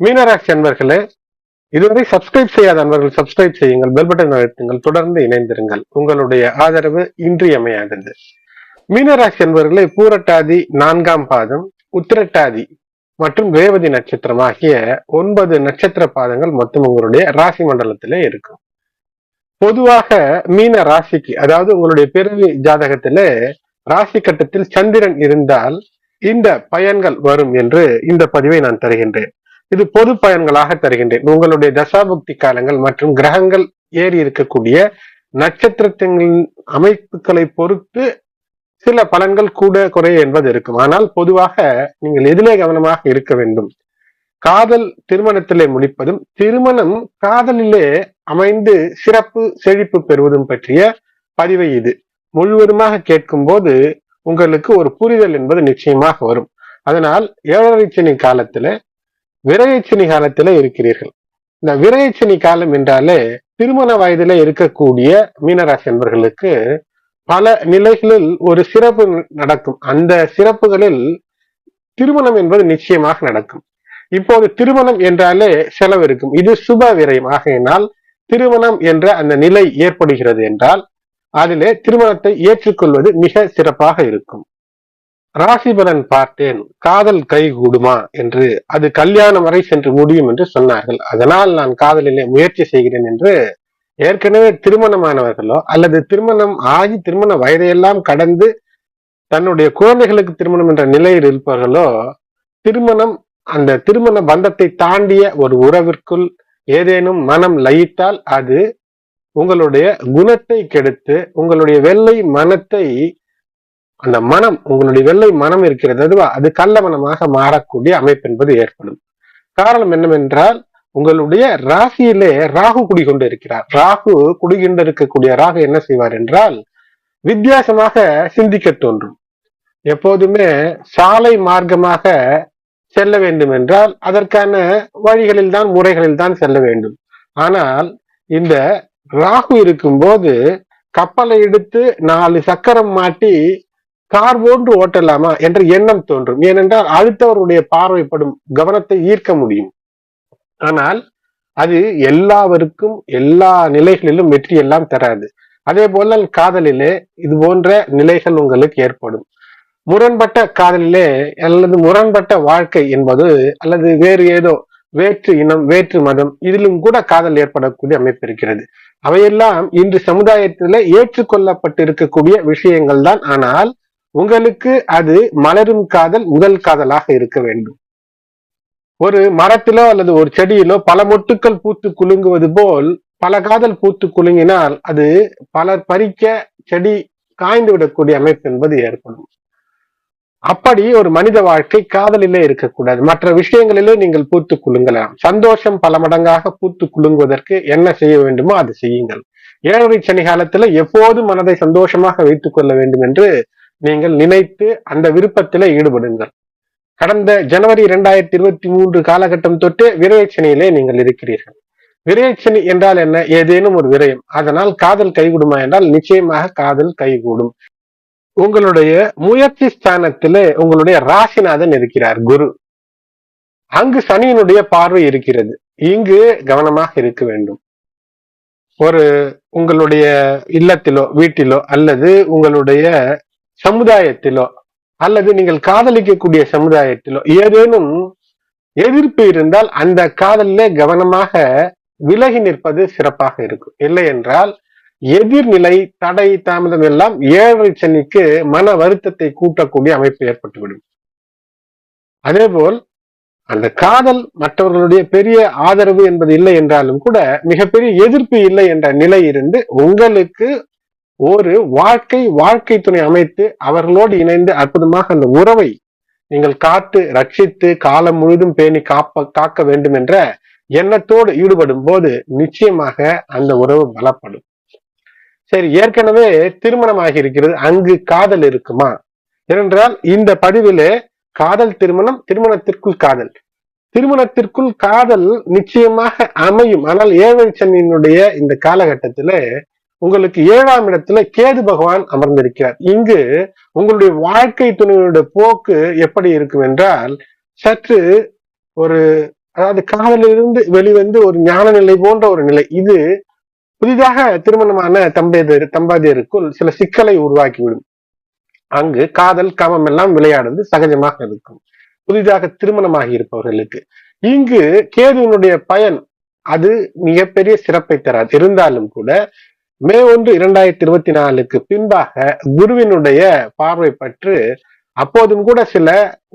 மீனராசி அன்பர்களே இதுவரை சப்ஸ்கிரைப் செய்யாத அன்பர்கள் சப்ஸ்கிரைப் செய்யுங்கள் பெல் பட்டன் அழுத்துங்கள் தொடர்ந்து இணைந்திருங்கள். உங்களுடைய ஆதரவு இன்றியமையாதது. மீனராசி அன்பர்களே பூரட்டாதி நான்காம் பாதம் உத்திரட்டாதி மற்றும் ரேவதி நட்சத்திரம் ஆகிய ஒன்பது நட்சத்திர பாதங்கள் மொத்தம் உங்களுடைய ராசி மண்டலத்திலே இருக்கும். பொதுவாக மீன ராசிக்கு அதாவது உங்களுடைய பிறவி ஜாதகத்திலே ராசி கட்டத்தில் சந்திரன் இருந்தால் இந்த பயன்கள் வரும் என்று இந்த பதிவை நான் தருகின்றேன். இது பொது பயன்களாக தருகின்றேன். உங்களுடைய தசாபக்தி காலங்கள் மற்றும் கிரகங்கள் ஏறி இருக்கக்கூடிய நட்சத்திரத்தின் அமைப்புகளை பொறுத்து சில பலன்கள் கூட குறைய என்பது இருக்கும். ஆனால் பொதுவாக நீங்கள் எதிலே கவனமாக இருக்க வேண்டும். காதல் திருமணத்திலே முடிப்பதும் திருமணம் காதலிலே அமைந்து சிறப்பு செழிப்பு பெறுவதும் பற்றிய பதிவை இது. முழுவதுமாக கேட்கும் போது உங்களுக்கு ஒரு புரிதல் என்பது நிச்சயமாக வரும். அதனால் ஏழரை சனி காலத்துல விரையச்சனி காலத்துல இருக்கிறீர்கள். இந்த விரையச்சனி காலம் என்றாலே திருமண வயதில இருக்கக்கூடிய மீனராசி என்பர்களுக்கு பல நிலைகளில் ஒரு சிறப்பு நடக்கும். அந்த சிறப்புகளில் திருமணம் என்பது நிச்சயமாக நடக்கும். இப்போது திருமணம் என்றாலே செலவு இருக்கும். இது சுப விரயம். ஆகையினால் திருமணம் என்ற அந்த நிலை ஏற்படுகிறது என்றால் அதிலே திருமணத்தை ஏற்றுக்கொள்வது மிக சிறப்பாக இருக்கும். ராசிபலன் பார்த்தேன் காதல் கைகூடுமா என்று அது கல்யாணம் வரை சென்று முடியும் என்று சொன்னார்கள். அதனால் நான் காதலிலே முயற்சி செய்கிறேன் என்று ஏற்கனவே திருமணமானவர்களோ அல்லது திருமணம் ஆகி திருமண வயதையெல்லாம் கடந்து தன்னுடைய குழந்தைகளுக்கு திருமணம் என்ற நிலையில் இருப்பவர்களோ திருமணம் அந்த திருமண பந்தத்தை தாண்டிய ஒரு உறவிற்குள் ஏதேனும் மனம் லயித்தால் அது உங்களுடைய குணத்தை கெடுத்து உங்களுடைய வெள்ளை மனத்தை அந்த மனம் உங்களுடைய வெள்ளை மனம் இருக்கிறது அதுவா அது கள்ள மனமாக மாறக்கூடிய அமைப்பு என்பது ஏற்படும். காரணம் என்னவென்றால் உங்களுடைய ராசியிலே ராகு குடிகொண்டு இருக்கிறார் ராகு குடிகொண்டு இருக்கக்கூடிய ராகு என்ன செய்வார் என்றால் வித்தியாசமாக சிந்திக்க தோன்றும். எப்போதுமே சாலை மார்க்கமாக செல்ல வேண்டும் என்றால் அதற்கான வழிகளில் தான் முறைகளில் தான் செல்ல வேண்டும். ஆனால் இந்த ராகு இருக்கும்போது கப்பலை எடுத்து நாலு சக்கரம் மாட்டி கார் போன்று ஓட்டலாமா என்ற எண்ணம் தோன்றும். ஏனென்றால் அடுத்தவருடைய பார்வைப்படும் கவனத்தை ஈர்க்க முடியும். ஆனால் அது எல்லாவருக்கும் எல்லா நிலைகளிலும் வெற்றி எல்லாம் தராது. அதே போல காதலிலே இது போன்ற நிலைகள் உங்களுக்கு ஏற்படும். முரண்பட்ட காதலிலே அல்லது முரண்பட்ட வாழ்க்கை என்பது அல்லது வேறு ஏதோ வேற்று இனம் வேற்று மதம் இதிலும் கூட காதல் ஏற்படக்கூடிய அமைப்பு இருக்கிறது. அவையெல்லாம் இன்று சமுதாயத்தில ஏற்றுக்கொள்ளப்பட்டு இருக்கக்கூடிய விஷயங்கள் தான். ஆனால் உங்களுக்கு அது மலரும் காதல் முதல் காதலாக இருக்க வேண்டும். ஒரு மரத்திலோ அல்லது ஒரு செடியிலோ பல மொட்டுக்கள் பூத்து குலுங்குவது போல் பல காதல் பூத்து குலுங்கினால் அது பலர் பறிக்க செடி காய்ந்து விடக்கூடிய அமைப்பு என்பது ஏற்படும். அப்படி ஒரு மனித வாழ்க்கை காதலிலே இருக்கக்கூடாது. மற்ற விஷயங்களிலே நீங்கள் பூத்து குலுங்கலாம். சந்தோஷம் பல மடங்காக பூத்து குலுங்குவதற்கு என்ன செய்ய வேண்டுமோ அது செய்யுங்கள். ஏழரை சனி காலத்துல எப்போது மனதை சந்தோஷமாக வைத்துக் கொள்ள வேண்டும் என்று நீங்கள் நினைத்து அந்த விருப்பத்தில் ஈடுபடுங்கள். கடந்த ஜனவரி இரண்டாயிரத்தி இருபத்தி மூன்று காலகட்டம் தொட்டு விரையச்சனியிலே நீங்கள் இருக்கிறீர்கள். விரையச்சனி என்றால் என்ன? ஏதேனும் ஒரு விரயம். அதனால் காதல் கைகூடுமா என்றால் நிச்சயமாக காதல் கைகூடும். உங்களுடைய முயற்சி ஸ்தானத்திலே உங்களுடைய ராசிநாதன் இருக்கிறார் குரு. அங்கு சனியினுடைய பார்வை இருக்கிறது. இங்கு கவனமாக இருக்க வேண்டும். ஒரு உங்களுடைய இல்லத்திலோ வீட்டிலோ அல்லது உங்களுடைய சமுதாயத்திலோ அல்லது நீங்கள் காதலிக்கக்கூடிய சமுதாயத்திலோ ஏதேனும் எதிர்ப்பு இருந்தால் அந்த காதலிலே கவனமாக விலகி நிற்பது சிறப்பாக இருக்கும். இல்லை என்றால் எதிர்நிலை தடை தாமதம் எல்லாம் ஏழரை சனிக்கு மன வருத்தத்தை கூட்டக்கூடிய அமைப்பு ஏற்பட்டுவிடும். அதேபோல் அந்த காதல் மற்றவர்களுடைய பெரிய ஆதரவு என்பது இல்லை என்றாலும் கூட மிகப்பெரிய எதிர்ப்பு இல்லை என்ற நிலை இருந்து உங்களுக்கு ஒரு வாழ்க்கை வாழ்க்கை துணை அமைத்து அவர்களோடு இணைந்து அற்புதமாக அந்த உறவை நீங்கள் காத்து ரட்சித்து காலம் முழுதும் பேணி காப்ப காக்க வேண்டும் என்ற எண்ணத்தோடு ஈடுபடும் போது நிச்சயமாக அந்த உறவு பலப்படும். சரி ஏற்கனவே திருமணமாகி இருக்கிறது. அங்கு காதல் இருக்குமா? ஏனென்றால் இந்த பதிவிலே காதல் திருமணம் திருமணத்திற்குள் காதல். திருமணத்திற்குள் காதல் நிச்சயமாக அமையும். ஆனால் ஏழை சென்னியினுடைய இந்த காலகட்டத்திலே உங்களுக்கு ஏழாம் இடத்துல கேது பகவான் அமர்ந்திருக்கிறார். இங்கு உங்களுடைய வாழ்க்கை துணையுடைய போக்கு எப்படி இருக்கும் என்றால் சற்று ஒரு அதாவது காதலிலிருந்து வெளிவந்து ஒரு ஞான நிலை போன்ற ஒரு நிலை. இது புதிதாக திருமணமான தம்பதியர் தம்பதியருக்குள் சில சிக்கலை உருவாக்கிவிடும். அங்கு காதல் காமம் எல்லாம் விளையாடுவது சகஜமாக இருக்கும். புதிதாக திருமணமாகி இருப்பவர்களுக்கு. இங்கு கேதுவினுடைய பயன் அது மிகப்பெரிய சிறப்பை தராது. இருந்தாலும் கூட மே ஒன்று இரண்டாயிரத்தி இருபத்தி நாலுக்கு பின்பாக குருவினுடைய பார்வை பற்று அப்போதும் கூட சில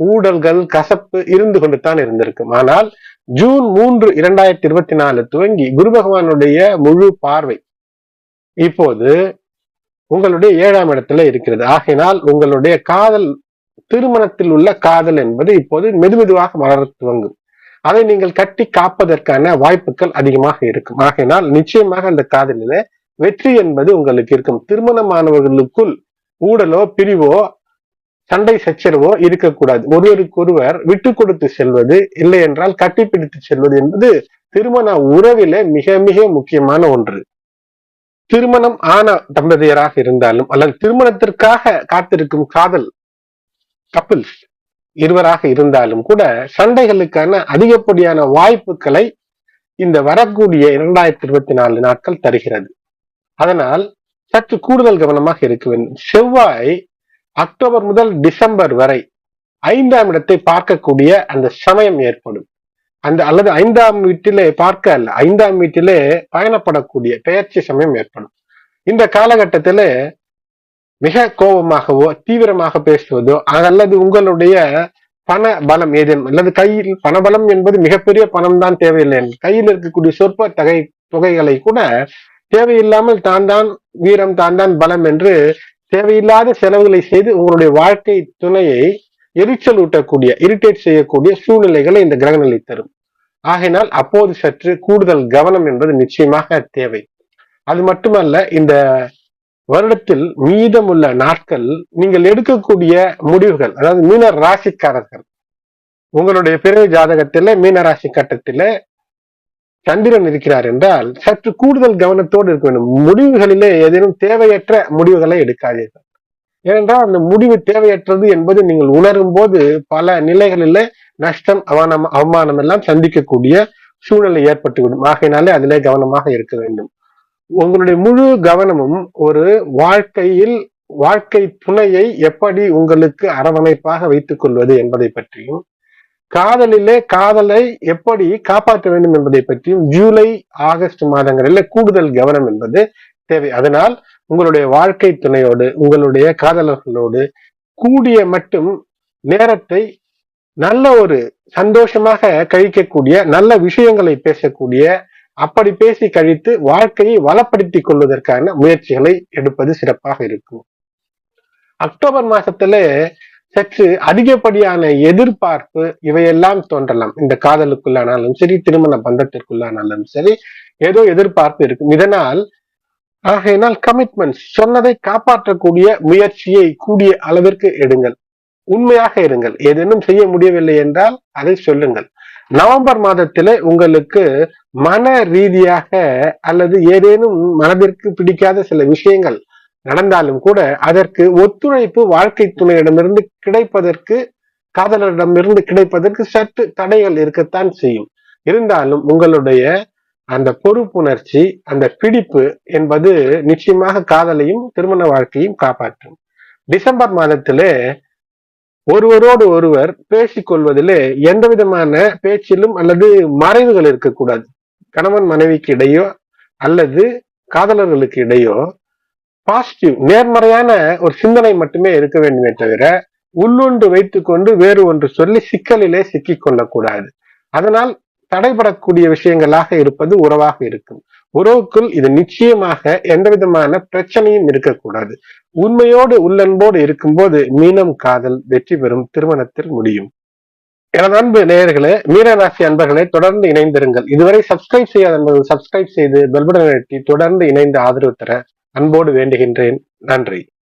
ஊழல்கள் கசப்பு இருந்து கொண்டுதான் இருந்திருக்கும். ஆனால் ஜூன் மூன்று இரண்டாயிரத்தி இருபத்தி நாலு துவங்கி குரு பகவானுடைய முழு பார்வை இப்போது உங்களுடைய ஏழாம் இடத்துல இருக்கிறது. ஆகையினால் உங்களுடைய காதல் திருமணத்தில் உள்ள காதல் என்பது இப்போது மெதுமெதுவாக வளர துவங்கும். அதை நீங்கள் கட்டி காப்பதற்கான வாய்ப்புகள் அதிகமாக இருக்கும். ஆகையினால் நிச்சயமாக அந்த காதலில வெற்றி என்பது உங்களுக்கு இருக்கும். திருமணமானவர்களுக்குள் ஊடலோ பிரிவோ சண்டை சச்சரவோ இருக்கக்கூடாது. ஒருவருக்கொருவர் விட்டு கொடுத்து செல்வது இல்லை என்றால் கட்டிப்பிடித்து செல்வது என்பது திருமண உறவில மிக மிக முக்கியமான ஒன்று. திருமணம் ஆன தம்பதியராக இருந்தாலும் அல்லது திருமணத்திற்காக காத்திருக்கும் காதல் கப்பிள்ஸ் இருவராக இருந்தாலும் கூட சண்டைகளுக்கான அதிகப்படியான வாய்ப்புகளை இந்த வரக்கூடிய இரண்டாயிரத்தி இருபத்தி நாலு நாட்கள் தருகிறது. அதனால் சற்று கூடுதல் கவனமாக இருக்க வேண்டும். செவ்வாய் அக்டோபர் முதல் டிசம்பர் வரை ஐந்தாம் இடத்தை பார்க்கக்கூடிய அந்த சமயம் ஏற்படும். அந்த அல்லது ஐந்தாம் வீட்டிலே பார்க்க அல்ல ஐந்தாம் வீட்டிலே பயணப்படக்கூடிய பெயர்ச்சி சமயம் ஏற்படும். இந்த காலகட்டத்திலே மிக கோபமாகவோ தீவிரமாக பேசுவதோ அல்லது உங்களுடைய பண பலம் ஏதேனும் அல்லது கையில் பணபலம் என்பது மிகப்பெரிய பணம் தான் தேவையில்லை. கையில் இருக்கக்கூடிய சொற்ப தகை தொகைகளை கூட தேவையில்லாமல் தான் தான் வீரம் தான் தான் பலம் என்று தேவையில்லாத செலவுகளை செய்து உங்களுடைய வாழ்க்கை துணையை எரிச்சல் ஊட்டக்கூடிய இரிட்டேட் செய்யக்கூடிய சூழ்நிலைகளை இந்த கிரகநிலை தரும். ஆகையினால் அப்போது சற்று கூடுதல் கவனம் என்பது நிச்சயமாக தேவை. அது மட்டுமல்ல இந்த வருடத்தில் மீதமுள்ள நாட்கள் நீங்கள் எடுக்கக்கூடிய முடிவுகள் அதாவது மீன ராசிக்காரர்கள் உங்களுடைய பிறகு ஜாதகத்தில மீன ராசி கட்டத்தில சந்திரன் இருக்கிறார் என்றால் சற்று கூடுதல் கவனத்தோடு இருக்க வேண்டும். முடிவுகளிலே ஏதேனும் தேவையற்ற முடிவுகளை எடுக்காதீர்கள். ஏனென்றால் அந்த முடிவு தேவையற்றது என்பது நீங்கள் உணரும் போது பல நிலைகளிலே நஷ்டம் அவமானம் அவமானம் எல்லாம் சந்திக்கக்கூடிய சூழ்நிலை ஏற்பட்டுவிடும். ஆகையினாலே அதிலே கவனமாக இருக்க வேண்டும். உங்களுடைய முழு கவனமும் ஒரு வாழ்க்கையில் வாழ்க்கை துணையை எப்படி உங்களுக்கு அரவணைப்பாக வைத்துக் கொள்வது என்பதை பற்றியும் காதலிலே காதலை எப்படி காப்பாற்ற வேண்டும் என்பதை பற்றியும் ஜூலை ஆகஸ்ட் மாதங்களில் கூடுதல் கவனம் என்பது தேவை. அதனால் உங்களுடைய வாழ்க்கை துணையோடு உங்களுடைய காதலர்களோடு கூடிய மட்டும் நேரத்தை நல்ல ஒரு சந்தோஷமாக கழிக்கக்கூடிய நல்ல விஷயங்களை பேசக்கூடிய அப்படி பேசி கழித்து வாழ்க்கையை வளப்படுத்தி கொள்வதற்கான முயற்சிகளை எடுப்பது சிறப்பாக இருக்கும். அக்டோபர் மாசத்துல சற்று அதிகப்படியான எதிர்பார்ப்பு இவையெல்லாம் தோன்றலாம். இந்த காதலுக்குள்ளானாலும் சரி திருமண பந்தத்திற்குள்ளானாலும் சரி ஏதோ எதிர்பார்ப்பு இருக்கும். இதனால் ஆகையினால் கமிட்மெண்ட் சொன்னதை காப்பாற்றக்கூடிய முயற்சியை கூடிய அளவிற்கு எடுங்கள். உண்மையாக இருங்கள். ஏதேனும் செய்ய முடியவில்லை என்றால் அதை சொல்லுங்கள். நவம்பர் மாதத்திலே உங்களுக்கு மன ரீதியாக அல்லது ஏதேனும் மனதிற்கு பிடிக்காத சில விஷயங்கள் நடந்தாலும் கூட அதற்கு ஒத்துழைப்பு வாழ்க்கை துணையிடமிருந்து கிடைப்பதற்கு காதலரிடமிருந்து கிடைப்பதற்கு சற்று தடைகள் இருக்கத்தான் செய்யும். இருந்தாலும் உங்களுடைய அந்த பொறுப்புணர்ச்சி அந்த பிடிப்பு என்பது நிச்சயமாக காதலையும் திருமண வாழ்க்கையும் காப்பாற்றும். டிசம்பர் மாதத்திலே ஒருவரோடு ஒருவர் பேசிக்கொள்வதிலே எந்த விதமான பேச்சிலும் அல்லது மறைவுகள் இருக்கக்கூடாது. கணவன் மனைவிக்கு இடையோ அல்லது காதலர்களுக்கு இடையோ பாசிட்டிவ் நேர்மறையான ஒரு சிந்தனை மட்டுமே இருக்க வேண்டுமே தவிர உள்ளொன்று வைத்துக்கொண்டு வேறு ஒன்று சொல்லி சிக்கலிலே சிக்கிக் கொள்ளக்கூடாது அதனால் தடைபடக்கூடிய விஷயங்களாக இருப்பது உறவாக இருக்கும். உறவுக்குள் இது நிச்சயமாக எந்த விதமான பிரச்சனையும் இருக்கக்கூடாது. உண்மையோடு உள்ளன்போடு இருக்கும்போது மீனம் காதல் வெற்றி பெறும் திருமணத்தில் முடியும். எனது அன்பு நேயர்களே மீனராசி அன்பர்களே தொடர்ந்து இணைந்திருங்கள். இதுவரை சப்ஸ்கிரைப் செய்யாத அன்பர்கள் சப்ஸ்கிரைப் செய்து பெல்படன் தொடர்ந்து இணைந்து ஆதரவு தர அன்போடு வேண்டுகின்றேன். நன்றி.